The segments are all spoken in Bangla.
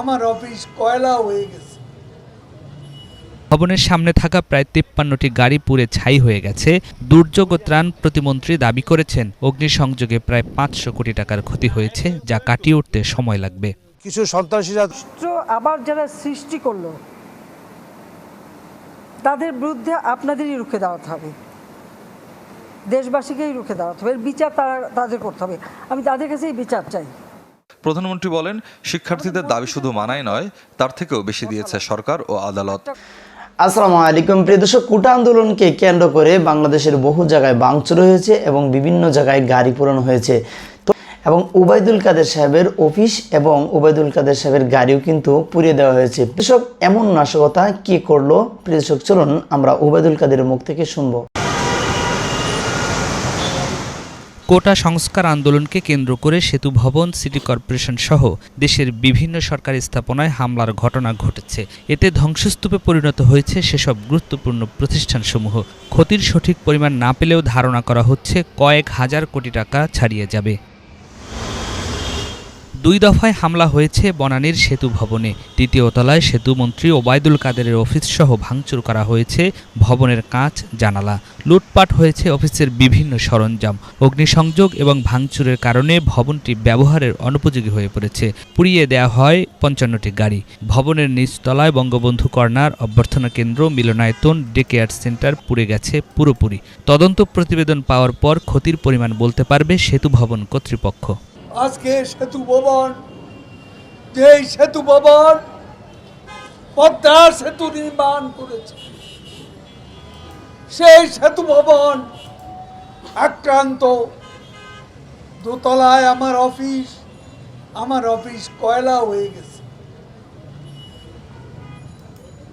আমার অফিস কয়লা হয়ে গেছে। ভবনের সামনে থাকা প্রায় তিপ্পান্নটি গাড়ি পুড়ে ছাই হয়ে গেছে। দুর্যোগ ও ত্রাণ প্রতিমন্ত্রী দাবি করেছেন অগ্নিসংযোগে প্রায় পাঁচশো কোটি টাকার ক্ষতি হয়েছে যা কাটিয়ে উঠতে সময় লাগবে। কিছু সন্ত্রাসীরা আবার যারা সৃষ্টি করল তাদের বিরুদ্ধে আপনাদেরই রুখে দাঁড়াতে হবে। দেশবাসীকেই রুখে দাঁড়াতে হবে এর বিচার তারা তাদের করতে হবে। আমি তাদের কাছেই বিচার চাই। প্রধানমন্ত্রী বলেন, শিক্ষার্থীদের দাবি শুধু মানাই নয়, তার থেকেও বেশি দিয়েছে সরকার ও আদালত। আসসালামু আলাইকুম। প্রিয় দর্শক, কুটা আন্দোলনকে কেন্দ্র করে বাংলাদেশের বহু জায়গায় ভাঙচুর হয়েছে এবং বিভিন্ন জায়গায় গাড়ি পোড়ানো হয়েছে। এবং উবাইদুল কাদের সাহেবের অফিস এবং উবাইদুল কাদের সাহেবের গাড়িও কিন্তু পুড়িয়ে দেওয়া হয়েছে। কৃষক এমন নাশকতা কি করল? প্রিয় দর্শক, চলুন আমরা উবাইদুল কাদের মুখ থেকে শুনব। কোটা সংস্কার আন্দোলনকে কেন্দ্র করে সেতু ভবন, সিটি কর্পোরেশন সহ দেশের বিভিন্ন সরকারি স্থাপনায় হামলার ঘটনা ঘটেছে। এতে ধ্বংসস্তূপে পরিণত হয়েছে সেসব গুরুত্বপূর্ণ প্রতিষ্ঠানসমূহ। ক্ষতির সঠিক পরিমাণ না পেলেও ধারণা করা হচ্ছে কয়েক হাজার কোটি টাকা ছাড়িয়ে যাবে। দুই দফায় হামলা হয়েছে বনানীর সেতু ভবনে। তৃতীয় তলায় সেতুমন্ত্রী ওবায়দুল কাদেরের অফিস সহ ভাঙচুর করা হয়েছে ভবনের কাঁচ, জানালা। লুটপাট হয়েছে অফিসের বিভিন্ন সরঞ্জাম। অগ্নিসংযোগ এবং ভাঙচুরের কারণে ভবনটি ব্যবহারের অনুপযোগী হয়ে পড়েছে। পুড়িয়ে দেওয়া হয় পঞ্চান্নটি গাড়ি। ভবনের নিচতলায় বঙ্গবন্ধু কর্নার অভ্যর্থনা কেন্দ্র, মিলনায়তন ডে কেয়ার সেন্টার পুড়ে গেছে পুরোপুরি। তদন্ত প্রতিবেদন পাওয়ার পর ক্ষতির পরিমাণ বলতে পারবে সেতু ভবন কর্তৃপক্ষ। আজকে সেতু ভবন, যেই সেতু ভবন পদ্মা সেতু নির্মাণ করেছে। সেই সেতু ভবন আক্রান্ত। দোতলায় আমার অফিস আমার অফিস কয়লা হয়ে গেছে।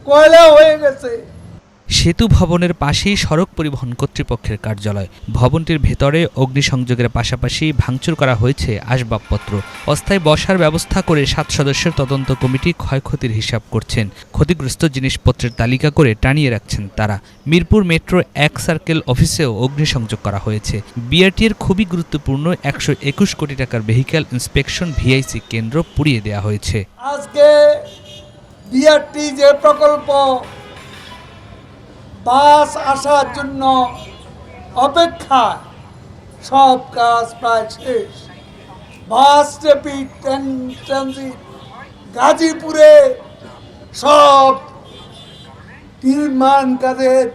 কয়লা হয়ে গেছে। সেতু ভবনের পাশেই সড়ক পরিবহন কর্তৃপক্ষের কার্যালয়। ভবনটির ভেতরে অগ্নিসংযোগের পাশাপাশি ভাঙচুর করা হয়েছে আসবাবপত্র। অস্থায়ী বসার ব্যবস্থা করে সাত সদস্যের তদন্ত কমিটি ক্ষয়ক্ষতির হিসাব করছেন। ক্ষতিগ্রস্ত জিনিসপত্রের তালিকা করে টানিয়ে রাখছেন তারা। মিরপুর মেট্রো এক সার্কেল অফিসেও অগ্নিসংযোগ করা হয়েছে। বিআরটির খুবই গুরুত্বপূর্ণ একশো একুশ কোটি টাকার ভেহিক্যাল ইন্সপেকশন ভিআইসি কেন্দ্র পুড়িয়ে দেওয়া হয়েছে। আজকে বিআরটি যে প্রকল্প বাস আসার জন্য অপেক্ষা। সব কাজ প্রায় শেষ। বাস রেপিড ট্রানজিট, গাজীপুরে সব নির্মাণ কাজের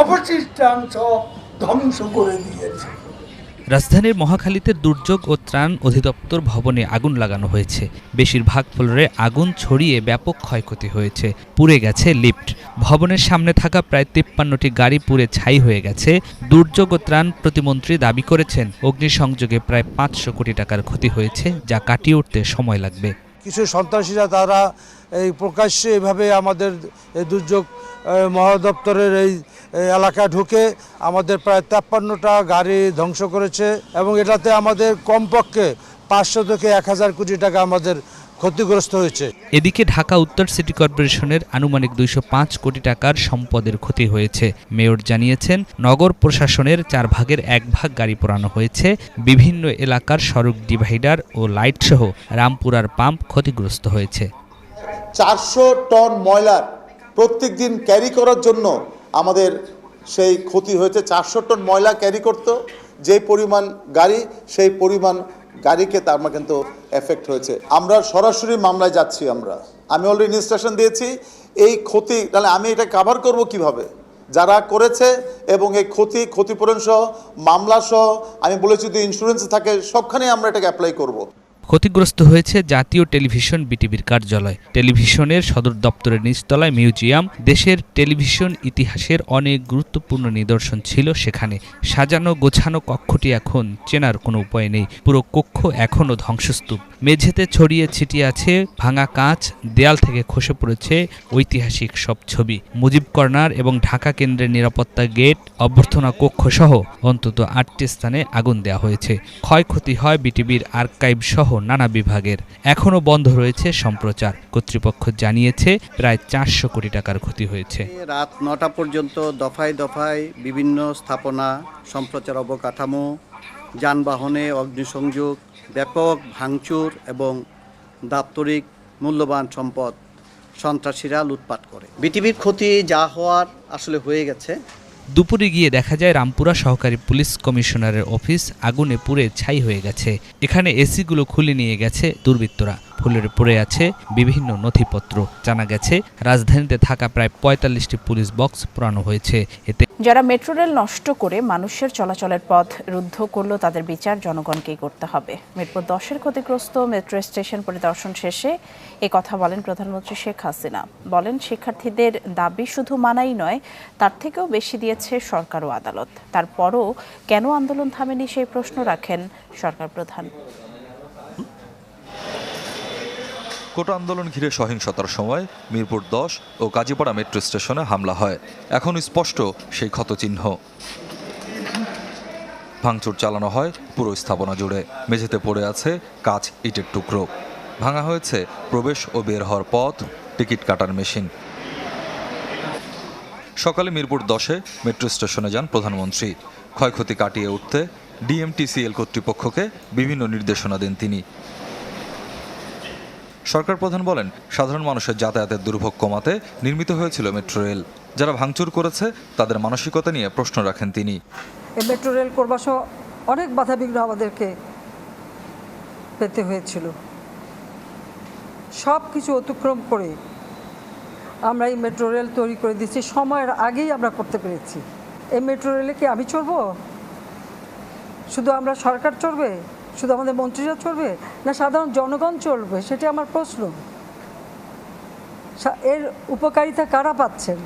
অবশিষ্টাংশ ধ্বংস করে দিয়েছে। রাজধানীর মহাখালীতে দুর্যোগ ও ত্রাণ অধিদপ্তর ভবনে আগুন লাগানো হয়েছে। বেশিরভাগ ফ্লোরে আগুন ছড়িয়ে ব্যাপক ক্ষয়ক্ষতি হয়েছে। পুড়ে গেছে লিফট। ভবনের সামনে থাকা প্রায় তিপ্পান্নটি গাড়ি পুড়ে ছাই হয়ে গেছে। দুর্যোগ ও ত্রাণ প্রতিমন্ত্রী দাবি করেছেন, অগ্নিসংযোগে প্রায় পাঁচশো কোটি টাকার ক্ষতি হয়েছে, যা কাটিয়ে উঠতে সময় লাগবে। কিছু সন্ত্রাসীরা তারা এই প্রকাশ্যে এভাবে আমাদের দুর্যোগ মহাদপ্তরের এই এলাকা ঢুকে আমাদের প্রায় তেপ্পান্নটা গাড়ি ধ্বংস করেছে এবং এটাতে আমাদের কমপক্ষে পাঁচশো থেকে এক হাজার কোটি টাকা আমাদের ক্ষতিগ্রস্ত হয়েছে। এদিকে ঢাকা উত্তর সিটি কর্পোরেশনের আনুমানিক দুইশো পাঁচ কোটি টাকার সম্পদের ক্ষতি হয়েছে। মেয়র জানিয়েছেন নগর প্রশাসনের চার ভাগের এক ভাগ গাড়ি পোড়ানো হয়েছে। বিভিন্ন এলাকার সড়ক ডিভাইডার ও লাইট সহ রামপুরার পাম্প ক্ষতিগ্রস্ত হয়েছে। চারশো টন ময়লা প্রত্যেক দিন ক্যারি করার জন্য আমাদের সেই ক্ষতি হয়েছে। চারশো টন ময়লা ক্যারি করতো যে পরিমাণ গাড়ি সেই পরিমাণ গাড়িকে তার আমার কিন্তু এফেক্ট হয়েছে। আমরা সরাসরি মামলায় যাচ্ছি আমরা। আমি অলরেডি ইনস্ট্রাকশন দিয়েছি, এই ক্ষতি, তাহলে আমি এটা কাভার করব কীভাবে? যারা করেছে এবং এই ক্ষতি ক্ষতিপূরণ সহ মামলা সহ আমি বলেছি যদি ইন্স্যুরেন্স থাকে সবখানে আমরা এটাকে অ্যাপ্লাই করব। ক্ষতিগ্রস্ত হয়েছে জাতীয় টেলিভিশন বিটিভির কার্যালয়। টেলিভিশনের সদর দপ্তরের নিচতলায় মিউজিয়াম, দেশের টেলিভিশন ইতিহাসের অনেক গুরুত্বপূর্ণ নিদর্শন ছিল সেখানে। সাজানো গোছানো কক্ষটি এখন চেনার কোনো উপায় নেই। পুরো কক্ষ এখনও ধ্বংসস্তূপ। মেঝেতে ছড়িয়ে ছিটিয়ে আছে ভাঙা কাঁচ, দেয়াল থেকে খসে পড়েছে ঐতিহাসিক সব ছবি। মুজিব কর্নার এবং ঢাকা কেন্দ্রের নিরাপত্তা গেট, অভ্যর্থনা কক্ষ সহ অন্তত আটটি স্থানে আগুন দেওয়া হয়েছে। ক্ষয়ক্ষতি হয় বিটিভির আর্কাইভ সহ নানা বিভাগের। এখনও বন্ধ রয়েছে সম্প্রচার। কর্তৃপক্ষ জানিয়েছে প্রায় চারশো কোটি টাকার ক্ষতি হয়েছে। রাত নটা পর্যন্ত দফায় দফায় বিভিন্ন স্থাপনা সম্প্রচার অবকাঠামো যানবাহনে অগ্নিসংযোগ ব্যাপক ভাঙচুর এবং দাপ্তরিক মূল্যবান সম্পদ সন্ত্রাসীরা লুটপাট করে। বিটিভির ক্ষতি যা হওয়ার আসলে হয়ে গেছে। দুপুরে গিয়ে দেখা যায় রামপুরা সহকারী পুলিশ কমিশনারের অফিস আগুনে পুড়ে ছাই হয়ে গেছে। এখানে এসিগুলো খুলে নিয়ে গেছে দুর্বৃত্তরা। ফুলের পড়ে আছে বিভিন্ন নথিপত্র। জানা গেছে, রাজধানীতে থাকা প্রায় পঁয়তাল্লিশটি পুলিশ বক্স পোড়ানো হয়েছে। এতে যারা মেট্রো রেল নষ্ট করে মানুষের চলাচলের পথ রুদ্ধ করল, তাদের বিচার জনগণকেই করতে হবে। মিরপুর দশের ক্ষতিগ্রস্ত মেট্রো স্টেশন পরিদর্শন শেষে এ কথা বলেন প্রধানমন্ত্রী শেখ হাসিনা। বলেন, শিক্ষার্থীদের দাবি শুধু মানাই নয়, তার থেকেও বেশি দিয়েছে সরকার ও আদালত। তারপরও কেন আন্দোলন থামেনি সেই প্রশ্ন রাখেন সরকার প্রধান। কোটা আন্দোলন ঘিরে সহিংসতার সময় মিরপুর দশ ও কাজীপাড়া মেট্রো স্টেশনে হামলা হয়। এখন স্পষ্ট সেই ক্ষতচিহ্ন। ভাঙচুর চালানো হয় পুরো স্থাপনা জুড়ে। মেঝেতে পড়ে আছে কাঁচ ইটের টুকরো। ভাঙা হয়েছে প্রবেশ ও বের হওয়ার পথ, টিকিট কাটার মেশিন। সকালে মিরপুর দশে মেট্রো স্টেশনে যান প্রধানমন্ত্রী। ক্ষয়ক্ষতি কাটিয়ে উঠতে ডিএমটিসিএল কর্তৃপক্ষকে বিভিন্ন নির্দেশনা দেন তিনি। সরকার প্রধান বলেন, সাধারণ মানুষের যাতায়াতের দুর্ভোগ কমাতে নির্মিত হয়েছিল মেট্রো রেল। যারা ভাঙচুর করেছে, তাদের মানসিকতা নিয়ে প্রশ্ন রাখেন তিনি। এই মেট্রো রেল করবার সহ অনেক বাধা বিঘ্ন আমাদেরকে পেতে হয়েছিল। সব কিছু অতিক্রম করে আমরা এই মেট্রো রেল তৈরি করে দিচ্ছি সময়ের আগেই আমরা করতে পেরেছি। এই মেট্রো রেলে কি আমি চড়বো? শুধু আমরা সরকার চড়বে? শুধু আমাদের মন্ত্রীরা চলবে না সাধারণ জনগণ চলবে? সেটা আমার প্রশ্ন। এর উপকারিতা কারা পাচ্ছেন?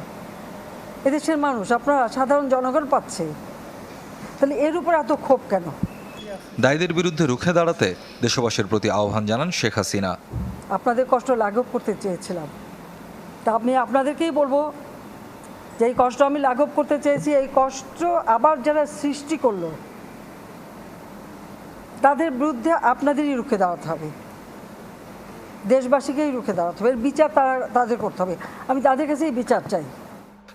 এদেশের মানুষ আপনারা সাধারণ জনগণ পাচ্ছে। তাহলে এর উপর এত ক্ষোভ কেন? দায়ীদের বিরুদ্ধে রুখে দাঁড়াতে দেশবাসীর প্রতি আহ্বান জানান শেখ হাসিনা। আপনাদের কষ্ট লাঘব করতে চেয়েছিলাম। তা আমি আপনাদেরকেই বলব যে এই কষ্ট আমি লাঘব করতে চেয়েছি এই কষ্ট আবার যারা সৃষ্টি করল তাদের বিরুদ্ধে আপনাদেরই রুখে দাঁড়াতে হবে। দেশবাসীকেই রুখে দাঁড়াতে হবে। এর বিচার তারা তাদের করতে হবে। আমি তাদের কাছেই বিচার চাই।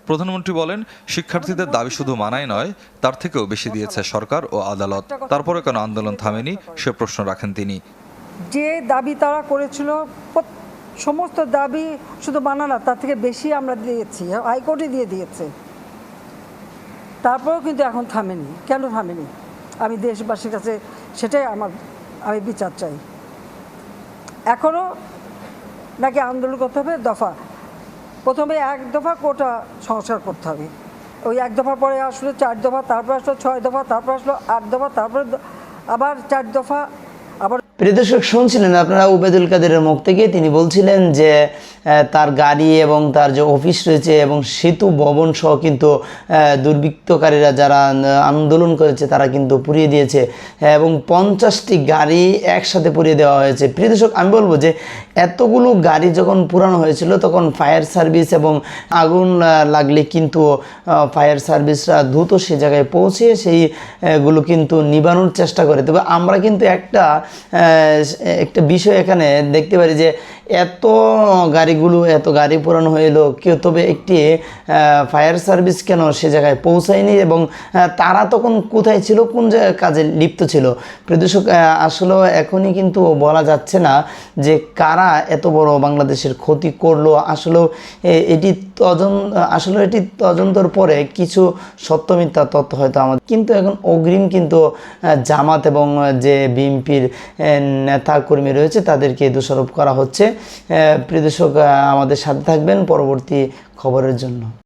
প্রধানমন্ত্রী বলেন শিক্ষার্থীদের দাবি শুধু মানায় নয় তার থেকেও বেশি দিয়েছে সরকার ও আদালত। তারপরে কেন আন্দোলন থামেনি সে প্রশ্ন রাখেন তিনি। যে দাবি তারা করেছিল সমস্ত দাবি শুধু মানা না তার থেকে বেশি আমরা দিয়েছি হাইকোর্টে দিয়ে দিয়েছে। তারপরেও কিন্তু এখন থামেনি। কেন থামেনি? আমি দেশবাসীর কাছে সেটাই আমার, আমি বিচার চাই। এখনও নাকি আন্দোলন করতে হবে? দফা। প্রথমে এক দফা কোটা সংস্কার করতে হবে। ওই এক দফা পরে আসলো চার দফা, তারপর আসলো ছয় দফা, তারপর আসলো আট দফা, তারপরে আবার চার দফা প্রিয় দর্শক, শুনছিলেন আপনারা উবেদুল কাদেরের মুখ থেকে। তিনি বলছিলেন যে তার গাড়ি এবং তার যে অফিস রয়েছে এবং সেতু ভবন সহ কিন্তু দুর্বৃত্তকারীরা যারা আন্দোলন করেছে তারা কিন্তু পুড়িয়ে দিয়েছে এবং পঞ্চাশটি গাড়ি একসাথে পুড়িয়ে দেওয়া হয়েছে। প্রিয় দর্শক, আমি বলব যে, এতগুলো গাড়ি যখন পুরানো হয়েছিল, তখন ফায়ার সার্ভিস এবং আগুন লাগলে কিন্তু ফায়ার সার্ভিসরা দ্রুত সে জায়গায় পৌঁছে, সেইগুলো কিন্তু নিবানোর চেষ্টা করে। তবে আমরা কিন্তু একটা একটা বিষয় এখানে দেখতে পারি যে এত গাড়িগুলো, এত গাড়ি পুরানো এলো কেউ তবে একটি ফায়ার সার্ভিস কেন সে জায়গায় পৌঁছায়নি এবং তারা তখন কোথায় ছিল, কোন জায়গায় কাজে লিপ্ত ছিল? প্রদূষক আসলে এখনই কিন্তু বলা যাচ্ছে না যে কারা এত বড় বাংলাদেশের ক্ষতি করল। আসলেও এটি তদন্ত আসলে এটি তদন্তর পরে কিছু সত্য মিথ্যা তথ্য হয়তো আমাদের, কিন্তু এখন অগ্রিম কিন্তু জামাত এবং যে বিএনপির নেতা কর্মী রয়েছে, তাদেরকে দোষারোপ করা হচ্ছে। প্রিয় দর্শক আমাদের সাথে থাকবেন পরবর্তী খবরের জন্য।